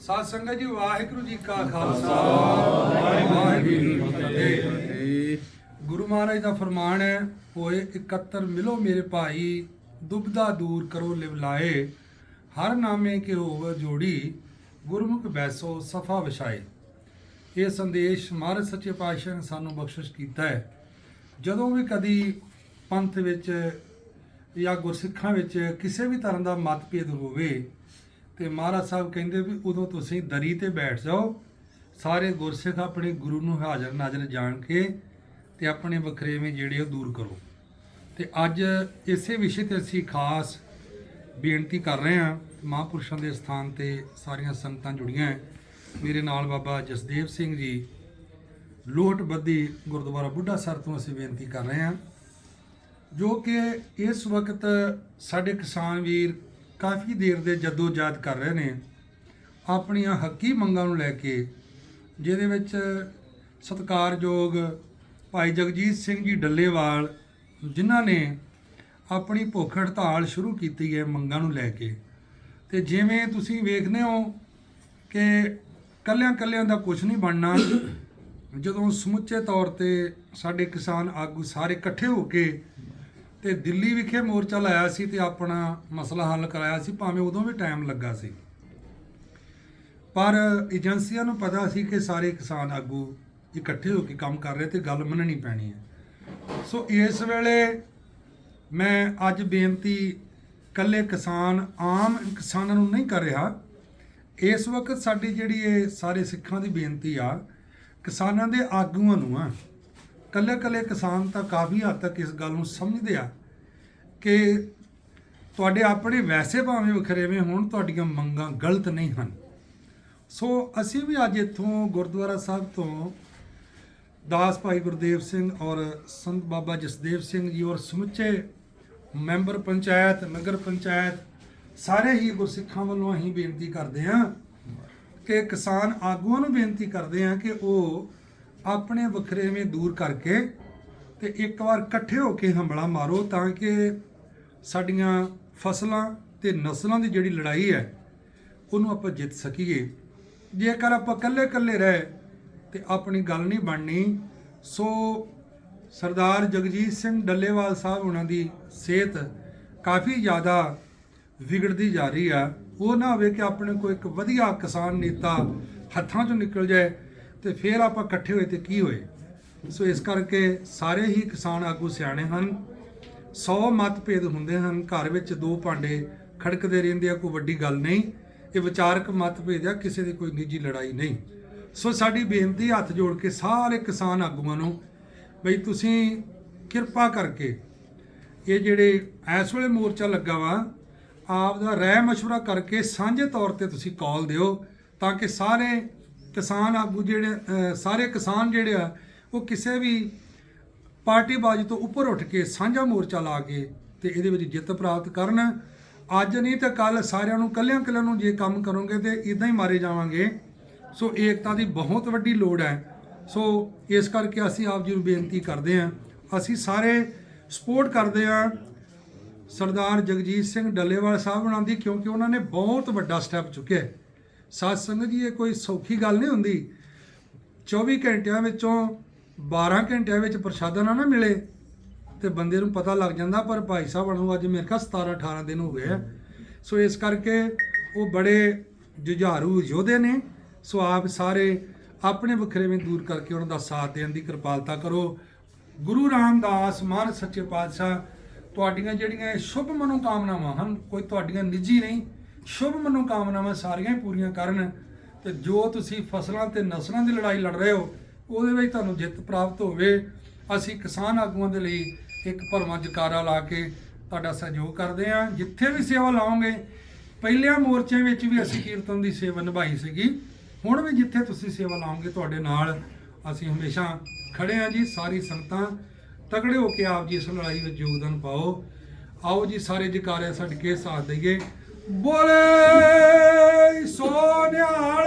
ਸਾਧ ਸੰਗਤ ਜੀ, ਵਾਹਿਗੁਰੂ ਜੀ ਕਾ ਖਾਲਸਾ। ਵਾਹਿਗੁਰੂ ਜੀ ਕੀ ਫਤਿਹ। ਗੁਰੂ ਮਹਾਰਾਜ ਦਾ ਫਰਮਾਨ ਹੈ ਹੋਏ ਇਕੱਤਰ ਮਿਲੋ ਮੇਰੇ ਭਾਈ, ਦੁਬਦਾ ਦੂਰ ਕਰੋ ਲਿਵਲਾਏ ਹਰ ਨਾਮੇ ਕੇ ਹੋਵ ਜੋੜੀ, ਗੁਰਮੁਖ ਬੈਸੋ ਸਫਾ ਵਿਛਾਏ। ਇਹ ਸੰਦੇਸ਼ ਮਹਾਰਾਜ ਸੱਚੇ ਪਾਤਸ਼ਾਹ ਨੇ ਸਾਨੂੰ ਬਖਸ਼ਿਸ਼ ਕੀਤਾ ਹੈ। ਜਦੋਂ ਵੀ ਕਦੀ ਪੰਥ ਵਿੱਚ ਜਾਂ ਗੁਰਸਿੱਖਾਂ ਵਿੱਚ ਕਿਸੇ ਵੀ ਤਰ੍ਹਾਂ ਦਾ ਮਤਭੇਦ ਹੋਵੇ ਤੇ ਮਹਾਰਾਜ ਸਾਹਿਬ ਕਹਿੰਦੇ ਵੀ ਉਦੋਂ ਤੁਸੀਂ ਦਰੀ ਤੇ ਬੈਠ ਜਾਓ, ਸਾਰੇ ਗੁਰਸਿੱਖ ਆਪਣੇ ਗੁਰੂ ਨੂੰ ਹਾਜ਼ਰ ਨਾਜ਼ਰ ਜਾਣ ਕੇ ਤੇ ਆਪਣੇ ਵਖਰੇਵੇਂ ਜਿਹੜੇ ਉਹ ਦੂਰ ਕਰੋ। ਤੇ ਅੱਜ ਇਸੇ ਵਿਸ਼ੇ ਤੇ ਅਸੀਂ ਖਾਸ ਬੇਨਤੀ ਕਰ ਰਹੇ ਹਾਂ, ਮਹਾਂਪੁਰਸ਼ਾਂ ਦੇ ਸਥਾਨ ਤੇ ਸਾਰੀਆਂ ਸੰਗਤਾਂ ਜੁੜੀਆਂ ਮੇਰੇ ਨਾਲ ਬਾਬਾ ਜਸਦੇਵ ਸਿੰਘ ਜੀ ਲੋਟ ਬੱਦੀ ਗੁਰਦੁਆਰਾ ਬੁੱਢਾ ਸਰ ਤੋਂ ਅਸੀਂ ਬੇਨਤੀ ਕਰ ਰਹੇ ਹਾਂ, ਜੋ ਕਿ ਇਸ ਵਕਤ ਸਾਡੇ ਕਿਸਾਨ ਵੀਰ ਕਾਫੀ ਦੇਰ ਦੇ ਜਦੋਜਹਿਦ ਕਰ ਰਹੇ ਨੇ। ਆਪਣੀਆਂ ਹੱਕੀ ਮੰਗਾਂ ਨੂੰ ਲੈ ਕੇ, ਜਿਹਦੇ ਵਿੱਚ ਸਤਿਕਾਰਯੋਗ ਭਾਈ ਜਗਜੀਤ ਸਿੰਘ ਜੀ ਡੱਲੇਵਾਲ, ਜਿਨ੍ਹਾਂ ਨੇ ਆਪਣੀ ਭੁੱਖ ਹੜਤਾਲ ਸ਼ੁਰੂ ਕੀਤੀ ਹੈ ਮੰਗਾਂ ਨੂੰ ਲੈ ਕੇ। ਤੇ ਜਿਵੇਂ ਤੁਸੀਂ ਵੇਖਦੇ ਹੋ ਕਿ ਕੱਲਿਆਂ ਕੱਲਿਆਂ ਦਾ ਕੁਝ ਨਹੀਂ ਬਣਨਾ, ਜਦੋਂ ਸਮੁੱਚੇ ਤੌਰ ਤੇ ਸਾਡੇ ਕਿਸਾਨ ਆਗੂ ਸਾਰੇ ਇਕੱਠੇ ਹੋ ਕੇ ਤੇ ਦਿੱਲੀ ਵਿਖੇ ਮੋਰਚਾ ਲਾਇਆ ਸੀ ਤੇ ਆਪਣਾ ਮਸਲਾ ਹੱਲ ਕਰਾਇਆ ਸੀ, ਭਾਵੇਂ ਉਦੋਂ ਵੀ ਟਾਈਮ ਲੱਗਾ ਸੀ। ਪਰ ਏਜੰਸੀਆਂ ਨੂੰ ਪਤਾ ਸੀ ਕਿ ਸਾਰੇ ਕਿਸਾਨ ਆਗੂ ਇਕੱਠੇ ਹੋ ਕੇ ਕੰਮ ਕਰ ਰਹੇ ਤੇ ਗੱਲ ਮੰਨਣੀ ਪੈਣੀ ਹੈ। ਸੋ ਇਸ ਵੇਲੇ ਮੈਂ ਅੱਜ ਬੇਨਤੀ ਕੱਲੇ ਕਿਸਾਨ, ਆਮ ਕਿਸਾਨਾਂ ਨੂੰ ਨਹੀਂ ਕਰ ਰਿਹਾ। ਇਸ ਵਕਤ ਸਾਡੀ ਜਿਹੜੀ ਇਹ ਸਾਰੇ ਸਿੱਖਾਂ ਦੀ ਬੇਨਤੀ ਆ, ਕਿਸਾਨਾਂ ਦੇ ਆਗੂਆਂ ਨੂੰ ਆ। ਕੱਲੇ ਕੱਲੇ ਕਿਸਾਨ ਤਾਂ ਕਾਫੀ ਹੱਦ ਤੱਕ ਇਸ ਗੱਲ ਨੂੰ ਸਮਝਦੇ ਆ ਕਿ ਤੁਹਾਡੇ ਆਪਣੇ ਵੈਸੇ ਭਾਵੇਂ ਵਖਰੇਵੇਂ ਹੋਣ, ਤੁਹਾਡੀਆਂ ਮੰਗਾਂ ਗਲਤ ਨਹੀਂ ਹਨ। ਸੋ ਅਸੀਂ ਵੀ ਅੱਜ ਇੱਥੋਂ ਗੁਰਦੁਆਰਾ ਸਾਹਿਬ ਤੋਂ ਦਾਸ ਭਾਈ ਗੁਰਦੇਵ ਸਿੰਘ ਔਰ ਸੰਤ ਬਾਬਾ ਜਸਦੇਵ ਸਿੰਘ ਜੀ ਔਰ ਸਮੁੱਚੇ ਮੈਂਬਰ ਪੰਚਾਇਤ, ਨਗਰ ਪੰਚਾਇਤ, ਸਾਰੇ ਹੀ ਗੁਰਸਿੱਖਾਂ ਵੱਲੋਂ ਅਸੀਂ ਬੇਨਤੀ ਕਰਦੇ ਹਾਂ ਕਿ ਕਿਸਾਨ ਆਗੂਆਂ ਨੂੰ ਬੇਨਤੀ ਕਰਦੇ ਹਾਂ ਕਿ ਉਹ ਆਪਣੇ ਵਖਰੇਵੇਂ ਦੂਰ ਕਰਕੇ ਤੇ ਇੱਕ ਵਾਰ ਇਕੱਠੇ ਹੋ ਕੇ ਹਮਲਾ ਮਾਰੋ ਤਾਂ ਕਿ ਸਾਡੀਆਂ ਫਸਲਾਂ ਤੇ ਨਸਲਾਂ ਦੀ ਜਿਹੜੀ ਲੜਾਈ ਹੈ, ਉਹਨੂੰ ਆਪਾਂ ਜਿੱਤ ਸਕੀਏ। ਜੇਕਰ ਆਪਾਂ ਇਕੱਲੇ-ਇਕੱਲੇ ਰਹੇ ਤੇ ਆਪਣੀ ਗੱਲ ਨਹੀਂ ਬਣਨੀ, ਸੋ ਸਰਦਾਰ ਜਗਜੀਤ ਸਿੰਘ ਡੱਲੇਵਾਲ ਸਾਹਿਬ ਉਹਨਾਂ ਦੀ ਸਿਹਤ ਕਾਫੀ ਜ਼ਿਆਦਾ ਵਿਗੜਦੀ ਜਾ ਰਹੀ ਆ। ਉਹ ਨਾ ਹੋਵੇ ਕਿ ਆਪਣੇ ਕੋਈ ਇੱਕ ਵਧੀਆ ਕਿਸਾਨ ਨੇਤਾ ਹੱਥਾਂ ਚੋਂ ਨਿਕਲ ਜਾਏ ਤੇ ਫਿਰ ਆਪਾਂ ਇਕੱਠੇ ਹੋਏ ਤੇ ਕੀ ਹੋਏ? ਸੋ ਇਸ ਕਰਕੇ ਸਾਰੇ ਹੀ ਕਿਸਾਨ ਆਗੂ ਸਿਆਣੇ ਹਨ। 100 ਮਤਭੇਦ ਹੁੰਦੇ ਹਨ। ਘਰ ਵਿੱਚ ਦੋ ਭਾਂਡੇ ਖੜਕਦੇ ਰਹਿੰਦੇ ਆ, ਕੋਈ ਵੱਡੀ ਗੱਲ ਨਹੀਂ। ਇਹ ਵਿਚਾਰਕ ਮਤਭੇਦ ਆ, ਕਿਸੇ ਦੀ ਕੋਈ ਨਿੱਜੀ ਲੜਾਈ ਨਹੀਂ। ਸੋ ਸਾਡੀ ਬੇਨਤੀ, ਹੱਥ ਜੋੜ ਕੇ ਸਾਰੇ ਕਿਸਾਨ ਆਗੂਆਂ ਨੂੰ, ਬਈ ਤੁਸੀਂ ਕਿਰਪਾ ਕਰਕੇ ਇਹ ਜਿਹੜੇ ਇਸ ਵੇਲੇ ਮੋਰਚਾ ਲੱਗਾ ਵਾ ਆਪ ਦਾ ਰਹਿ ਮਸ਼ਵਰਾ ਕਰਕੇ ਸਾਂਝੇ ਤੌਰ ਤੇ ਤੁਸੀਂ ਕਾਲ ਦਿਓ ਤਾਂ ਕਿ ਸਾਰੇ ਕਿਸਾਨ ਆਗੂ ਜਿਹੜੇ ਸਾਰੇ ਕਿਸਾਨ ਜਿਹੜੇ ਆ, ਉਹ ਕਿਸੇ ਵੀ ਪਾਰਟੀਬਾਜ਼ੀ ਤੋਂ ਉੱਪਰ ਉੱਠ ਕੇ ਸਾਂਝਾ ਮੋਰਚਾ ਲਾ ਕੇ ਤੇ ਇਹਦੇ ਵਿੱਚ ਜਿੱਤ ਪ੍ਰਾਪਤ ਕਰਨ। ਅੱਜ ਨਹੀਂ ਤਾਂ ਕੱਲ ਸਾਰਿਆਂ ਨੂੰ ਕੱਲਿਆਂ ਕੱਲਿਆਂ ਨੂੰ ਜੇ ਕੰਮ ਕਰੋਗੇ ਤੇ ਇਦਾਂ ਹੀ ਮਾਰੇ ਜਾਵਾਂਗੇ। ਸੋ ਏਕਤਾ ਦੀ ਬਹੁਤ ਵੱਡੀ ਲੋੜ ਹੈ। ਸੋ ਇਸ ਕਰਕੇ ਅਸੀਂ ਆਪ ਜੀ ਨੂੰ ਬੇਨਤੀ ਕਰਦੇ ਹਾਂ, ਅਸੀਂ ਸਾਰੇ ਸਪੋਰਟ ਕਰਦੇ ਹਾਂ ਸਰਦਾਰ ਜਗਜੀਤ ਸਿੰਘ ਡੱਲੇਵਾਲ ਸਾਹਿਬ ਉਹਨਾਂ ਦੀ, ਕਿਉਂਕਿ ਉਹਨਾਂ ਨੇ ਬਹੁਤ ਵੱਡਾ ਸਟੈਪ ਚੁੱਕਿਆ ਹੈ। ਸਾਧ ਸੰਗਤ ਜੀ, ਇਹ ਕੋਈ ਸੌਖੀ ਗੱਲ ਨਹੀਂ ਹੁੰਦੀ। 24 ਘੰਟਿਆਂ ਵਿੱਚੋਂ 12 ਘੰਟਿਆਂ ਵਿੱਚ ਪ੍ਰਸ਼ਾਦਾ ਨਾ ਨਾ ਮਿਲੇ, ਤੇ ਬੰਦੇ ਨੂੰ ਪਤਾ ਲੱਗ ਜਾਂਦਾ, ਪਰ ਭਾਈ ਸਾਹਿਬ ਨੂੰ ਅੱਜ ਮੇਰੇ ਖਿਆਲ 17 18 ਦਿਨ ਹੋ ਗਏ ਆ। ਸੋ ਇਸ ਕਰਕੇ ਉਹ ਬੜੇ ਜੁਝਾਰੂ ਯੋਧੇ ਨੇ। ਸੋ ਆਪ ਸਾਰੇ ਆਪਣੇ ਵਖਰੇਵੇਂ ਦੂਰ ਕਰਕੇ ਉਹਨਾਂ ਦਾ ਸਾਥ ਦੇਣ ਦੀ ਕਿਰਪਾਲਤਾ ਕਰੋ। ਗੁਰੂ ਰਾਮਦਾਸ ਮਾਨ ਸੱਚੇ ਪਾਤਸ਼ਾਹ, ਤੁਹਾਡੀਆਂ ਜਿਹੜੀਆਂ ਸ਼ੁਭ ਮਨੋਕਾਮਨਾਵਾਂ ਹਨ, ਕੋਈ ਤੁਹਾਡੀਆਂ ਨਿੱਜੀ ਨਹੀਂ ਸ਼ੁਭ ਮਨੋਕਾਮਨਾਵਾਂ ਸਾਰੀਆਂ ਹੀ ਪੂਰੀਆਂ ਕਰਨ ਤੇ ਜੋ ਤੁਸੀਂ ਫਸਲਾਂ ਤੇ ਨਸਲਾਂ ਦੀ ਲੜਾਈ ਲੜ ਰਹੇ ਹੋ, ਉਹਦੇ ਵਿੱਚ ਤੁਹਾਨੂੰ ਜਿੱਤ ਪ੍ਰਾਪਤ ਹੋਵੇ। ਅਸੀਂ ਕਿਸਾਨ ਆਗੂਆਂ ਦੇ ਲਈ ਇੱਕ ਭਰਵਾਂ ਜਕਾਰਾ ਲਾ ਕੇ ਤੁਹਾਡਾ ਸਹਿਯੋਗ ਕਰਦੇ ਹਾਂ। ਜਿੱਥੇ ਵੀ ਸੇਵਾ ਲਾਓਗੇ, ਪਹਿਲਿਆਂ ਮੋਰਚਿਆਂ ਵਿੱਚ ਵੀ ਅਸੀਂ ਕੀਰਤਨ ਦੀ ਸੇਵਾ ਨਿਭਾਈ ਸੀਗੀ। ਹੁਣ ਵੀ ਜਿੱਥੇ ਤੁਸੀਂ ਸੇਵਾ ਲਾਓਗੇ ਤੁਹਾਡੇ ਨਾਲ ਅਸੀਂ ਹਮੇਸ਼ਾ ਖੜੇ ਹਾਂ ਜੀ, ਸਾਰੀ ਸੰਗਤਾਂ ਤਗੜੇ ਹੋ ਕੇ ਆਪ ਜੀ ਇਸ ਲੜਾਈ ਵਿੱਚ ਯੋਗਦਾਨ ਪਾਓ। ਆਓ ਜੀ, ਸਾਰੇ ਜਕਾਰੇ ਛੱਡ ਕੇ ਸਾਥ ਦਈਏ। બોલે સોન્યાળ.